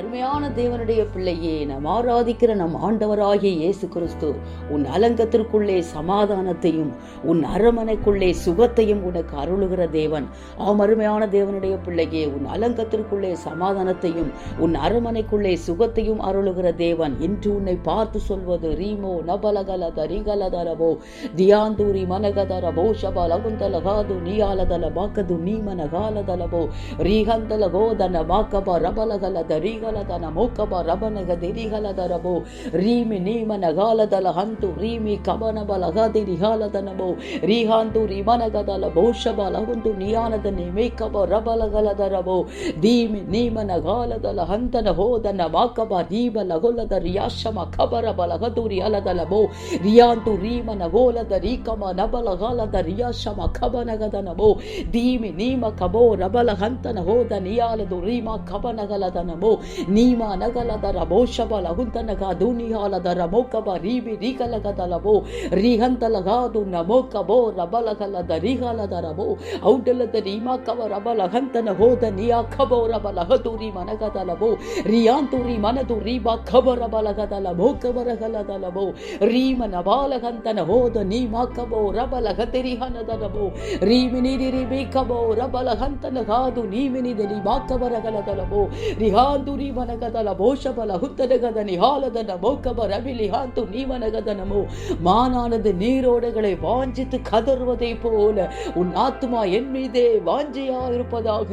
அருமையான தேவனுடைய பிள்ளையே நாம் ஆராதிக்கிற நம் ஆண்டவராகிய இயேசு கிறிஸ்து உன் அலங்கத்திற்குள்ளே சமாதானத்தையும் உன் அரமனைக்குள்ளே சுகத்தையும் உனக்கு அருளுகிற தேவன். ஆம் அருமையான தேவனுடைய பிள்ளையே உன் அலங்கத்திற்குள்ளே சமாதானத்தையும் உன் அரமனைக்குள்ளே சுகத்தையும் அருளுகிற தேவன். என்று உன்னை பார்த்து சொல்வது ரீமோ நபலகலத ரீகலதரவோ தியாந்தூரி மனகதரவோ சபலகுந்தலகாது நீயாலதல பாக்கது நீ மனகாலதலவோ ரீகந்தலகோதன பாக்கப ரபலகலத தரிகல ರೀಗಲದನ ಮೋಕಬ ರಬನಗ ದಿರಿಗಲದರಬೋ ರೀಮಿ ನೀಮನಗಾಲದಲ ಹಂತು ರೀಮಿ ಕಬನಬಲಗದಿ ರಿಹಾಲದನಬೋ ರೀಹಾಂತು ರಿಮನಗದಲ ಬೋಷಬ ಲಗುಂತು ನಿಯಾನದ ಮೇಕಬ ರಬಲಗಲದರಬೋ ದೀಮಿ ನೀಮನಗಾಲದಲ ಹಂತನ ಹೋದನ ಬಾಕಬ ರೀಬ ಲಗೊಲದ ರಿಯಾಶಮ ಖಬರ ಬಲಗದು ರಿಯಲದಲಬೋ ರಿಯಾಂತು ರೀಮನ ಗೋಲದ ರೀಕಮ ನಬಲಗಾಲದ ರಿಯಾಶಮ ಖಬನಗದ ನಮೋ ದೀಮಿ ನೀಮ ಕಬೋ ರಬಲ ಹಂತನ ಹೋದ ನಿಯಾಲದು ರೀಮ ಕಬನಗಲದ ನಮೋ Nima Nagalada Rabo Shabala Huntanaga Dunihalada Ramokaba Ribi Rikalagadalabo Rihantalagadu Namokabo Rabalagalada Rihalada Rabo Outalada Rima Kava Rabala Hantana Hoda Nia Kabo Rabala Haturi Managadalabo Rianturi Manatu Riba Kabarabalagadalabo Kabaragaladalabo Rima Nabala Hantana Hoda Nima Kabo Rabala Hatiri Hanadalabo Rimini Ribi Kabo Rabala Hantana Gadu Nimini Deli Bakabaragadalabo Rihandu ರಬಲ ಹಂತನ ಗಾದು ನೀಮಿನಿ ದಲಿ ಬಾಕಬರಗಲದ ಲಬೋ ರಿಹಾಂತು ನೀವನಗದ ಲಬೋ Shabala ಹುತ್ತನಗದ நிகாலத நமோ கப ரபிலி ஹாந்து நீவனகத நமோ மானானது நீரோடைகளை வாஞ்சித்து கதறுவதை போல உன் ஆத்மா என் மீதே வாஞ்சியா இருப்பதாக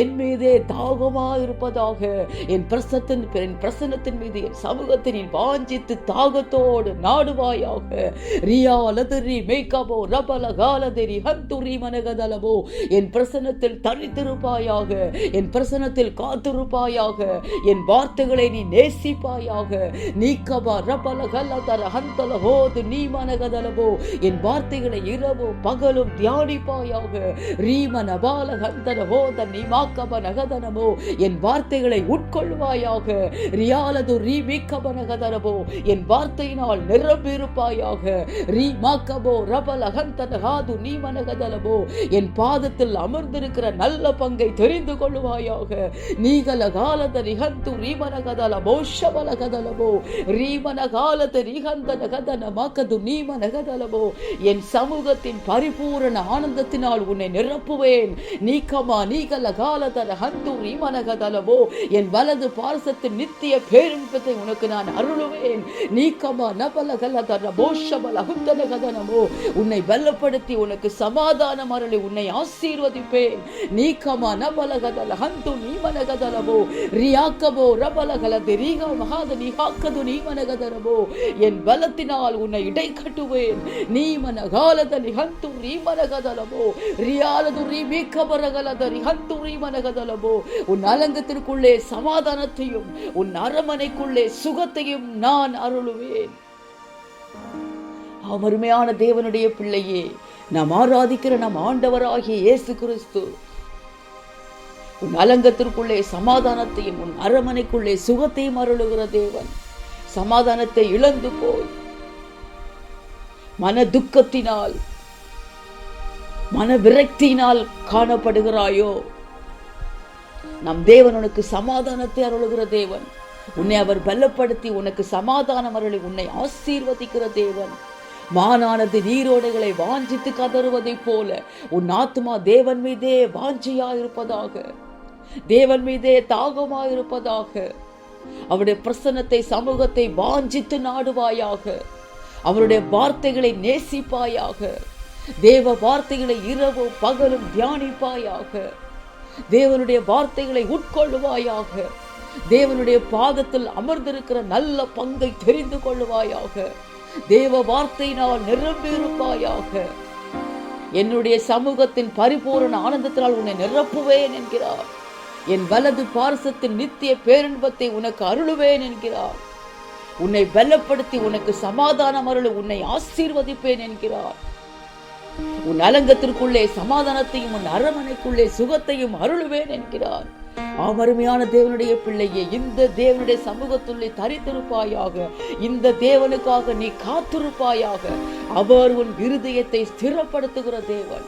என் மீதே தாகமா இருப்பதாக என் பிரசத்தின் என் பிரசன்னத்தின் மீது என் சமூகத்தின் நீ வாஞ்சித்து தாகத்தோடு நாடுவாயாக ரியா லதரி மேக்கபோ ரபல காலதெரி ஹந்துரி மனகதலபோ என் பிரசன்னத்தில் தனித்திருப்பாயாக என் பிரசன்னத்தில் காத்திருப்பாயாக என் வார்த்தைகளை நீ நேசிப்பாயாக. நீக்கபா ரபல கல்லதர ஹந்தல ஹோது நீ மனகதலவோ என் வார்த்தைகளை இரவும் பகலும் தியானிப்பாயாக. ரீமன பால ஹந்தன ஹோத நீ மாக்கப நகதனமோ. என் வார்த்தைகளை உட்கொள்வாயாக. ரியாலது ரீ மீக்கப நகதனமோ என் வார்த்தையினால் நிரம்பியிருப்பாயாக. ரீ மாக்கபோ ரபல ஹந்தன ஹாது நீ மனகதலவோ என் பாதத்தில் அமர்ந்திருக்கிற நல்ல பங்கை தெரிந்து கொள்வாயாக. நீகல காலத ரிஹந்து ரீமனகதல மோஷபல கதலபோ ரீமன காலத ரிஹந்தன கதன மாக்கது நீமன கதலபோ என் சமூகத்தின் பரிபூரண ஆனந்தத்தினால் உன்னை நிரப்புவேன் நீக்கமா நீகல காலதர ஹந்து ரீமன கதலபோ என் வலது பாரசத்தின் நித்திய பேரின்பத்தை உனக்கு நான் அருளுவேன் நீக்கமா நபல கலதர மோஷபல ஹுந்தன கதனமோ உன்னை பலப்படுத்தி உனக்கு சமாதானம் அருளி உன்னை ஆசீர்வதிப்பேன் நீக்கமா நபல கதல ஹந்து நீமனகதலபோ யாக்கபோ ரபலகல ரீகா மகாத நிகாக்கது நீமனகதரபோ என் பலத்தினால் உன்னை இடை கட்டுவேன் நீமனகாலத நிஹந்து ரீமனகதலபோ ரியாலது ரீமீக்கபரகலத ரிஹந்து ரீமனகதலபோ உன் அலங்கத்திற்குள்ளே சமாதானத்தையும் உன் அரமனைக்குள்ளே சுகத்தையும் நான் அருளுவேன். அவருமையான தேவனுடைய பிள்ளையே நாம் ஆராதிக்கிற நம் ஆண்டவராகிய இயேசு கிறிஸ்து உன் அலங்கத்திற்குள்ளே சமாதானத்தையும் உன் அரமனைக்குள்ளே சுகத்தையும் அருளுகிற தேவன். சமாதானத்தை இழந்து போய் மன துக்கத்தினால் மன விரக்தியினால் காணப்படுகிறாயோ? நம் தேவன் உனக்கு சமாதானத்தை அருளுகிற தேவன். உன்னை அவர் பலப்படுத்தி உனக்கு சமாதானம் அருளி உன்னை ஆசீர்வதிக்கிற தேவன். மானானது நீரோடைகளை வாஞ்சித்து கதறுவதைப் போல உன் ஆத்மா தேவன் மீதே வாஞ்சியா இருப்பதாக தேவன் மீதே தாகமா இருப்பதாக அவருடைய பிரசன்னத்தை சமூகத்தை வாஞ்சித்து நாடுவாயாக. அவருடைய வார்த்தைகளை நேசிப்பாயாக. தேவ வார்த்தைகளை இரவும் பகலும் தியானிப்பாயாக. தேவனுடைய வார்த்தைகளை உட்கொள்ளுவாயாக. தேவனுடைய பாதத்தில் அமர்ந்திருக்கிற நல்ல பங்கை தெரிந்து கொள்ளுவாயாக. தேவ வார்த்தையினால் நிரம்பியிருப்பாயாக. என்னுடைய சமூகத்தின் பரிபூரண ஆனந்தத்தினால் உன்னை நிரப்புவேன் என்கிறார். என் வலது பாரசத்தின் நித்திய பேரின்பத்தை உனக்கு அருளுவேன் என்கிறார். உன்னை பலப்படுத்தி உனக்கு சமாதானம் அருள் உன்னை ஆசீர்வதிப்பேன் என்கிறார். உன் அலங்கத்திற்குள்ளே சமாதானத்தையும் உன் அரமனைக்குள்ளே சுகத்தையும் அருளுவேன் என்கிறார். ஆமருமையான தேவனுடைய பிள்ளையே இந்த தேவனுடைய சமூகத்துள்ளே தரித்திருப்பாயாக இந்த தேவனுக்காக நீ காத்திருப்பாயாக அவர் உன் இருதயத்தை ஸ்திரப்படுத்துகிற தேவன்.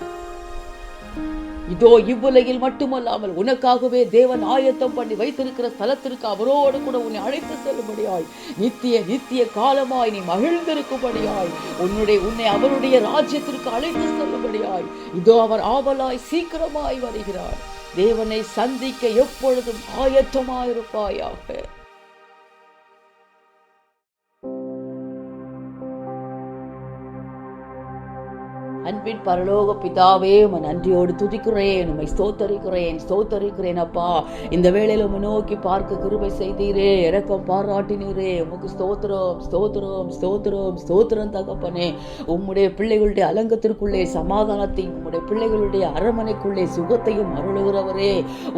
இதோ இவ்வுலகில் மட்டுமல்லாமல் உனக்காகவே தேவன் ஆயத்தம் பண்ணி வைத்திருக்கிற ஸ்தலத்திற்கு அவரோடு கூட உன்னை அழைத்து செல்லும்படியாய் நித்திய நித்திய காலமாய் நீ மகிழ்ந்திருக்கும்படியாய் உன்னுடைய உன்னை அவருடைய ராஜ்யத்திற்கு அழைத்து செல்லும்படியாய் இதோ அவர் ஆவலாய் சீக்கிரமாய் வருகிறார். தேவனை சந்திக்க எப்பொழுதும் ஆயத்தமாயிருப்பாயாக. அன்பின் பரலோக பிதாவே உமை நன்றியோடு துதிக்கிறேன் உம்மை ஸ்தோத்தரிக்கிறேன் ஸ்தோத்தரிக்கிறேன் அப்பா. இந்த வேளையில் உம்மை நோக்கி பார்க்க கிருபை செய்தீரே இறக்கம் பாராட்டினீரே. உமக்கு ஸ்தோத்திரம் ஸ்தோத்திரம் ஸ்தோத்திரம் ஸ்தோத்திரம் தகப்பனே. உம்முடைய பிள்ளைகளுடைய அலங்கத்திற்குள்ளே சமாதானத்தையும் உம்முடைய பிள்ளைகளுடைய அரமனைக்குள்ளே சுகத்தையும் அருளுகிறவரே.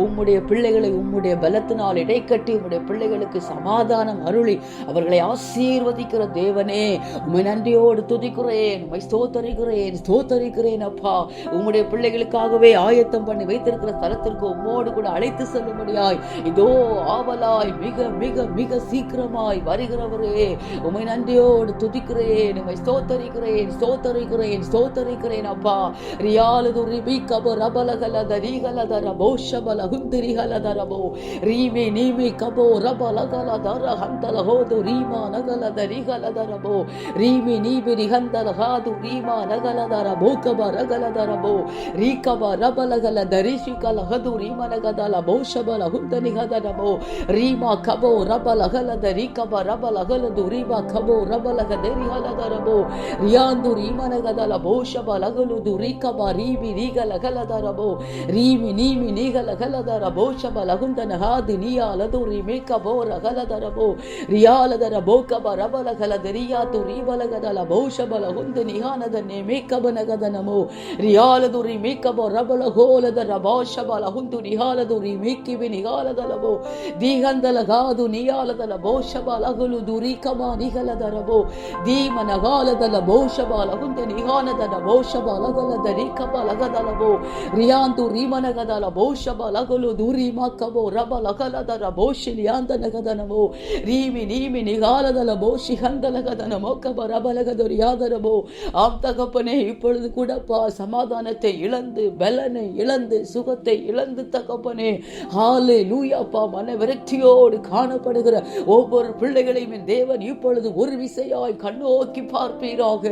உம்முடைய பிள்ளைகளை உம்முடைய பலத்தினால் இடைக்கட்டி உம்முடைய பிள்ளைகளுக்கு சமாதானம் அருளி அவர்களை ஆசீர்வதிக்கிற தேவனே. உண்மை நன்றியோடு துதிக்கிறேன் உம்மை ஸ்தோத்தரிக்கிறேன் ஸ்தோத்தரிக்கிறேன் அப்பா. உங்களுடைய பிள்ளைகளுக்காகவே ஆயத்தம் பண்ணி வைத்திருக்கிற ஸ்தலத்திற்கு உம்மோடு கூட அழைத்து செல்லும்படியாய். இதோ ஆவலாய் மிக மிக மிக சீக்கிரமாய் வருகிறவரே. உமை நன்றியோடு துதிக்கிறேன் உமை ஸ்தோத்தரிக்கிறேன் ஸ்தோத்தரிக்கிறேன் ஸ்தோத்தரிக்கிறேன் அப்பா. ரியாலது ரிபி கப ரபலகலத தரிகல ரபோ ஷபல குந்திரிகல ரபோ ரீமி நீமி கபோ ரபலகல தர ஹந்தல ஹோது ரீமா நகலத ரிகலத ரபோ ரீமி நீபி ரிஹந்தல ஹாது ரீமா நகலத ರಬೋ ಕಬ ರಗಲದ ರಬೋ ರೀಕಬ ರಬಲಗಲ ದರಿಶಿಕಲ ಹದು ರೀಮನಗದಲ ಬಹುಶಬಲ ಹುಂದನಿಗದ ರಬೋ ರೀಮ ಕಬೋ ರಬಲಗಲದ ರೀಕಬ ರಬಲಗಲದು ರೀಮ ಕಬೋ ರಬಲಗ ದರಿಹಲದ ರಬೋ ರಿಯಾಂದು ರೀಮನಗದಲ ಬಹುಶಬ ಲಗಲುದು ರೀಕಬ ರೀಮಿ ರೀಗಲಗಲದ ರಬೋ ರೀಮಿ ನೀಮಿ ನೀಗಲಗಲದ ರಬೋಶಬ ಲಗುಂದನ ಹಾದಿ ನಿಯಾಲದು ರೀಮೇಕ ಬೋ ರಗಲದ ರಬೋ ರಿಯಾಲದ ರಬೋ ಕಬ ರಬಲಗಲದ ರಿಯಾತು ರೀಬಲಗದಲ ಬಹುಶಬಲ ಹುಂದ ನಿಹಾನದ ನೇಮೇಕಬನಗದ ನಗದನಮೋ ರಿಯಾಲದು ರಿ ಮೀಕಬೋ ರಬಲ ಗೋಲದ ರಭಾಷಬಲ ಹುಂದು ನಿಹಾಲದು ರಿ ಮೀಕಿವಿ ನಿಗಾಲದಲಬೋ ದಿಗಂದಲಗಾದು ನಿಯಾಲದಲ ಬೋಷಬಲಗುಲು ದುರಿಕಮ ನಿಗಲದರಬೋ ದೀಮ ನಗಾಲದಲ ಬೋಷಬಲ ಹುಂದು ನಿಹಾನದನ ಬೋಷಬಲಗಲದ ರಿಕಬ ಲಗದಲಬೋ ರಿಯಾಂತು ರಿಮನಗದಲ ಬೋಷಬಲಗುಲು ದುರಿ ಮಕಬೋ ರಬ ಲಗಲದರ ಬೋಷಿಲಿಯಾಂದ ನಗದನಮೋ ರೀಮಿ ನೀಮಿ ನಿಗಾಲದಲ ಬೋಷಿ ಹಂದಲಗದನ ಮೊಕ್ಕಬ ರಬಲಗದೊರಿಯಾದರಬೋ ಆಪ್ತಗಪ್ಪನೇ இப்பொழுது கூடப்பா சமாதானத்தை இழந்து பலனை இழந்து சுகத்தை இழந்து தகப்பனே ஹாலே லூயாப்பா மன விரக்தியோடு காணப்படுகிற ஒவ்வொரு பிள்ளைகளையும் தேவன் இப்பொழுது ஒரு விசையாய் கண்ணோக்கி பார்ப்பீராக.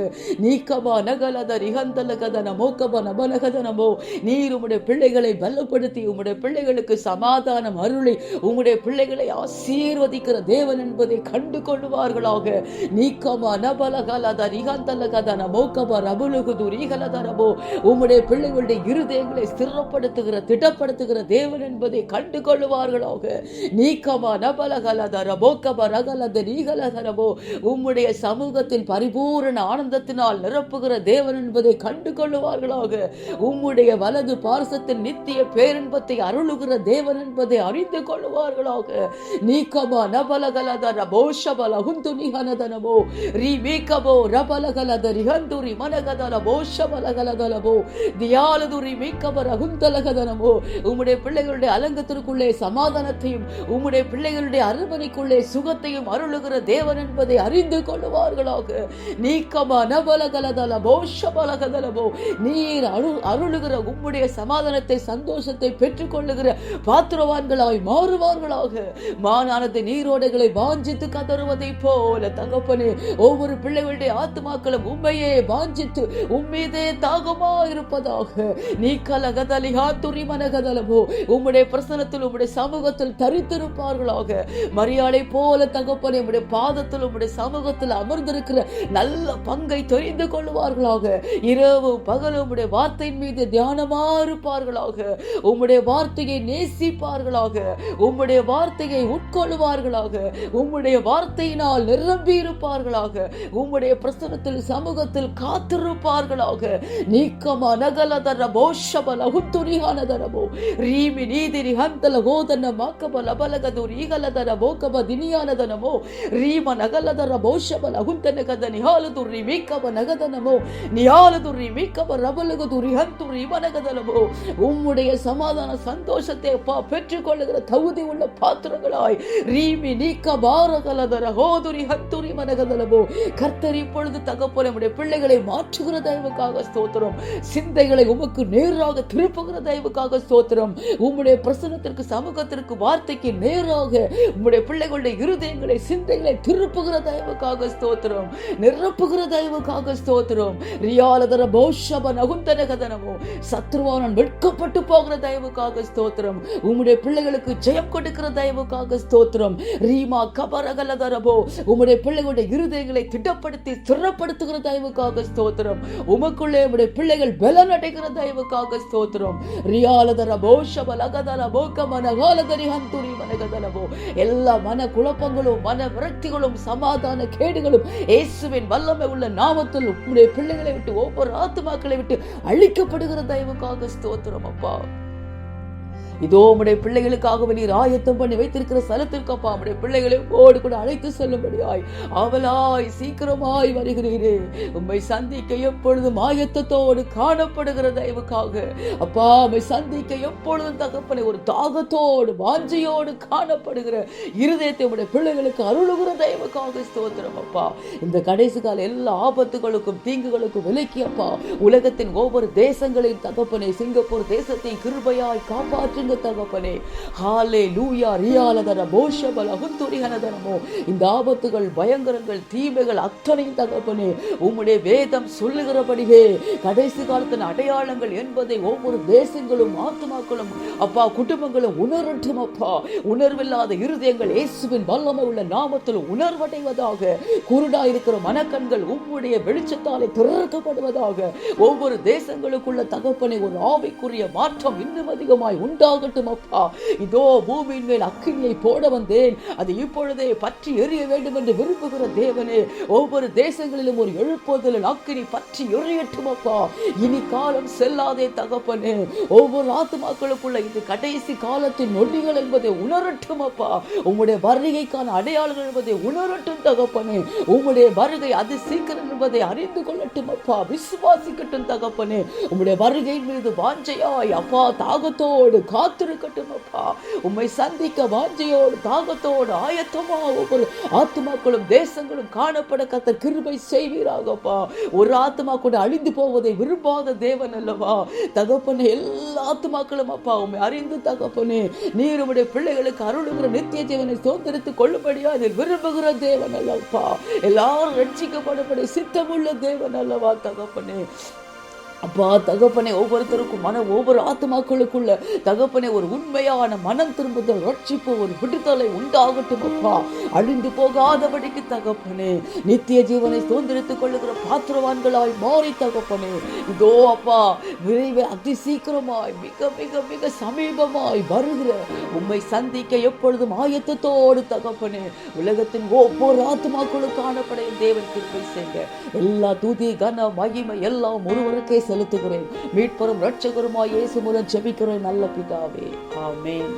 நீக்கமா நகலத ரிகந்தலகதன மோக்கப நபலகதனமோ நீர் உம்முடைய பிள்ளைகளை பலப்படுத்தி உம்முடைய பிள்ளைகளுக்கு சமாதானம் அருளி உம்முடைய பிள்ளைகளை ஆசீர்வதிக்கிற தேவன் என்பதை கண்டு கொள்வார்களாக நீக்கமா நபலகலத ரிகந்தலகதன மோக்கமா ரபுலுகுது ரீகல தரபோ உம்முடைய பிள்ளைகளுடைய இருதயங்களை ஸ்திரப்படுத்துகிற திடப்படுத்துகிற தேவன் என்பதை கண்டு கொள்வார்களாக நீக்கமா நபலகல தரபோ கபரகலத ரீகல உம்முடைய சமூகத்தில் பரிபூரண ஆனந்தத்தினால் நிரப்புகிற தேவன் என்பதை கண்டு உம்முடைய வலது பார்சத்தில் நித்திய பேரின்பத்தை அருளுகிற தேவன் என்பதை அறிந்து கொள்வார்களாக நீக்கமா நபலகலத ரபோஷபல ஹுந்து நிகனதனமோ ரீ மீக்கபோ ரபலகலத ரிஹந்துரி மனகதனமோ? போஷபலகலதலமோ தியாலதுரி மீக்கபர குந்தலகதனமோ உம்முடைய பிள்ளைகளுடைய அலங்கத்திற்குள்ளே சமாதானத்தையும் உம்முடைய பிள்ளைகளுடைய அரண்மனைக்குள்ளே சுகத்தையும் அருளுகிற தேவன் என்பதை அறிந்து கொள்ளுவார்களாக. நீக்கமா நபலகலதல மோஷபலகதலமோ நீர் அரு அருளுகிற உம்முடைய சமாதானத்தை சந்தோஷத்தை பெற்றுக் கொள்ளுகிற பாத்திரவான்களாய் மாறுவார்களாக. மானானது நீரோடைகளை வாஞ்சித்து கதறுவதை போல தகப்பனே ஒவ்வொரு பிள்ளைகளுடைய ஆத்மாக்களும் உண்மையே வாஞ்சித்து உம்மீதே தாகமா இருப்பதாக நீ கலகதலிஹா துரிமனகதலமோ உம்முடைய பிரசனத்தில் உம்முடைய சமூகத்தில் தரித்திருப்பார்களாக. மரியாதை போல தகப்பன் உம்முடைய பாதத்தில் உம்முடைய சமூகத்தில் அமர்ந்திருக்கிற நல்ல பங்கை தெரிந்து கொள்வார்களாக இரவு பகல் உம்முடைய வார்த்தையின் மீது தியானமா இருப்பார்களாக உம்முடைய வார்த்தையை நேசிப்பார்களாக. உம்முடைய வார்த்தையை உட்கொள்வார்களாக உம்முடைய வார்த்தையினால் நிரம்பி இருப்பார்களாக உம்முடைய பிரசனத்தில் சமூகத்தில் காத்திருப்பார்கள் காத்திருப்பார்களாக நீக்கமா நகலதர போஷபல ಹುತ್ತುರಿಹಾನದರಬೋ ರೀಮಿ ನೀದಿರಿ ಹಂತಲ ಹೋದನ್ನ ಮಾಕಬಲ ಬಲಗದು ರೀಗಲದರ ಬೋಕಬ ದಿನಿಯಾನದನಮೋ ರೀಮ ನಗಲದರ ಬೋಷಬಲ ಹುಂತನಗದ ನಿಹಾಲದು ರಿಮಿಕಬ ನಗದನಮೋ நியாலது ரிமிக்கப ரபலகது ரிஹந்து ரிமனகதலமோ உம்முடைய சமாதான சந்தோஷத்தை அப்பா பெற்றுக்கொள்ளுகிற தகுதி உள்ள பாத்திரங்களாய் ரீமி நீக்க பாரகலதர ஹோதுரி ஹந்துரி மனகதலமோ கர்த்தர் இப்பொழுது தகப்போல நம்முடைய பிள்ளைகளை மாற்றுகிற தயவுக்காக ஸ்தோத்திரம். சிந்தைகளை உமக்கு நேராக திருப்புகிற தயவுக்காக ஸ்தோத்திரம். உம்முடைய பிரசனத்திற்கு சமூகத்திற்கு வார்த்தைக்கு நேராக உம்முடைய பிள்ளைகளுடைய இருதயங்களை சிந்தைகளை திருப்புகிற தயவுக்காக ஸ்தோத்திரம். நிரப்புகிற தயவுக்காக ஸ்தோத்திரம். ரியாலதர பௌஷப நகுந்தனகதனமோ சத்ருவானன் வெட்கப்பட்டு போகிற தயவுக்காக ஸ்தோத்திரம். உம்முடைய பிள்ளைகளுக்கு ஜெயம் கொடுக்கிற தயவுக்காக ஸ்தோத்திரம். ரீமா கபரகலதரபோ? உம்முடைய பிள்ளைகள் பிள்ளைகளுடைய இருதயங்களை திட்டப்படுத்தி சிறப்படுத்துகிற தயவுக்காக ஸ்தோத்திரம். உமக்குள்ளே உடைய பிள்ளைகள் பலன் அடைகிற தயவுக்காக ஸ்தோத்திரம். ரியாலதர பௌஷப லகதர போக்கமன காலதரி ஹந்துரி மனகதலபோ எல்லா மன குழப்பங்களும் மன விரக்திகளும் சமாதான கேடுகளும் இயேசுவின் வல்லமை உள்ள நாமத்தில் உம்முடைய பிள்ளைகளை விட்டு ஒவ்வொரு ஆத்துமாக்களை விட்டு அழிக்கப்படுகிற தயவுக்காக ஸ்தோத்திரம் அப்பா. இதோ உடைய பிள்ளைகளுக்காக நீர் ஆயத்தம் பண்ணி வைத்திருக்கிற ஸ்தலத்திற்கு அப்பா உடைய பிள்ளைகளை ஓடு கூட அழைத்து செல்லும்படியாய். அவளாய் சீக்கிரமாய் வருகிறீரே. உம்மை சந்திக்க எப்பொழுதும் ஆயத்தத்தோடு காணப்படுகிற தயவுக்காக. அப்பா உம்மை சந்திக்க எப்பொழுதும் தகப்பனை ஒரு தாகத்தோடு வாஞ்சையோடு காணப்படுகிற இருதயத்தை உடைய பிள்ளைகளுக்கு அருளுகிற தயவுக்காக ஸ்தோத்திரம் அப்பா. இந்த கடைசி கால எல்லா ஆபத்துகளுக்கும் தீங்குகளுக்கும் விலக்கி அப்பா. உலகத்தின் ஒவ்வொரு தேசங்களின் தகப்பனை சிங்கப்பூர் தேசத்தை கிருபையாய் காப்பாற்றுங்க தகப்பனே ஹாலே லூயா ரியாலதர போஷபல ஹுந்துரிகனதனமோ இந்த ஆபத்துகள் பயங்கரங்கள் தீமைகள் அத்தனையும் தகப்பனே. உம்முடைய வேதம் சொல்லுகிறபடியே கடைசி காலத்தின் அடையாளங்கள் என்பதை ஒவ்வொரு தேசங்களும் ஆத்மாக்களும் அப்பா குடும்பங்களும் உணரட்டும் அப்பா. உணர்வில்லாத இருதயங்கள் இயேசுவின் வல்லமை உள்ள நாமத்தில் உணர்வடைவதாக குருடா இருக்கிற மனக்கண்கள் உம்முடைய வெளிச்சத்தாலே திறக்கப்படுவதாக ஒவ்வொரு தேசங்களுக்குள்ள தகப்பனை ஒரு ஆவிக்குரிய மாற்றம் இன்னும் அதிகமாய் உண்டாகட்டும் அப்பா இதோ பூமியின் மேல் அக்கினியை போட வந்தேன். அது இப்பொழுதே பற்றி எரிய வேண்டும் என்று விரும்புகிற தேவனே. ஒவ்வொரு தேசங்களிலும் ஒரு எழுப்புதலில் அக்கினி பற்றி எரியட்டும் அப்பா இனி காலம் செல்லாதே தகப்பனே. ஒவ்வொரு ஆத்துமாக்களுக்குள்ள இது கடைசி காலத்தின் நொடிகள் என்பதை உணரட்டும் அப்பா உம்முடைய வருகைக்கான அடையாளங்கள் என்பதை உணரட்டும் தகப்பனே. உம்முடைய வருகை அது சீக்கிரம் என்பதை அறிந்து கொள்ளட்டும் அப்பா விசுவாசிக்கட்டும் தகப்பனே. உம்முடைய வருகையின் மீது வாஞ்சையாய் அப்பா தாகத்தோடு காத்து காத்திருக்கட்டும் அப்பா உம்மை சந்திக்க வாஞ்சையோடு தாகத்தோடு ஆயத்தமா ஒவ்வொரு ஆத்துமாக்களும் தேசங்களும் காணப்பட கத்த கிருபை செய்வீராகப்பா. ஒரு ஆத்துமா கூட அழிந்து போவதை விரும்பாத தேவன் அல்லவா? தகப்பனே எல்லா ஆத்துமாக்களும் அப்பா உண்மை அறிந்து தகப்பனே. நீர் உடைய பிள்ளைகளுக்கு அருளுகிற நித்திய ஜீவனை சுதந்திரத்துக் கொள்ளும்படியா இதில் விரும்புகிற தேவன் அல்லப்பா எல்லாரும் ரட்சிக்கப்படப்பட சித்தமுள்ள தேவன் அல்லவா தகப்பனே? அப்பா தகப்பனே ஒவ்வொருத்தருக்கும் மன ஒவ்வொரு ஆத்மாக்களுக்குள்ள தகப்பனை ஒரு உண்மையான மனம் திரும்புதல் ரட்சிப்பு ஒரு விடுதலை உண்டாகட்டும் அப்பா. அழிந்து போகாதபடிக்கு தகப்பனே நித்திய ஜீவனை சுதந்திரித்துக் கொள்ளுகிற பாத்திரவான்களாய் மாறி தகப்பனே. இதோ அப்பா விரைவில் அதி சீக்கிரமாய் மிக மிக மிக சமீபமாய் வருகிற உண்மை சந்திக்க எப்பொழுதும் ஆயத்தத்தோடு தகப்பனே உலகத்தின் ஒவ்வொரு ஆத்மாக்களுக்கான படையும் தேவன் கிருபை செய்ய எல்லா துதி கன மகிமை எல்லாம் ஒருவருக்கே செலுத்துகிறேன். மீட்பரும் ரட்சகருமாய் இயேசு மூலம் ஜெபிக்கிறேன் நல்ல பிதாவே. ஆமேன்.